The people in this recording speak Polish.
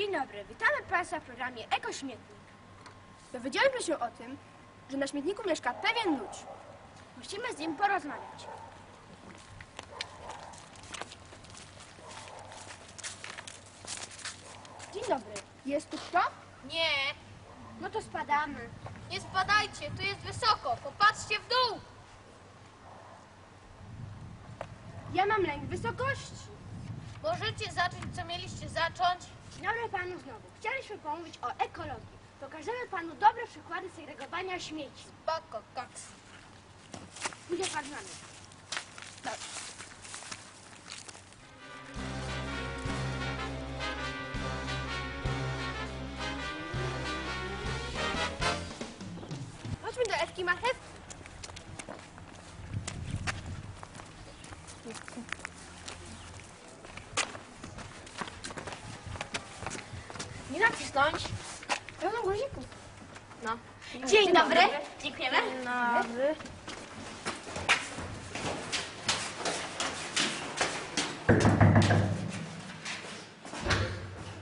Dzień dobry, witamy Państwa w programie Ekośmietnik. Dowiedzieliśmy się o tym, że na śmietniku mieszka pewien ludź. Musimy z nim porozmawiać. Dzień dobry, jest tu kto? Nie, No to spadamy. nie spadajcie, tu jest wysoko, popatrzcie w dół. Ja mam lęk wysokości. Możecie zacząć, co mieliście zacząć? Dzień dobry panu znowu. Chcieliśmy pomówić o ekologii. Pokażemy panu dobre przykłady segregowania śmieci. Spoko, koks. Pójdzie pan z nami. Chodźmy do Ewki Marchew. Nacisnąć. Pełno guzików. No. Dzień dobry. Dziękujemy. Dobry.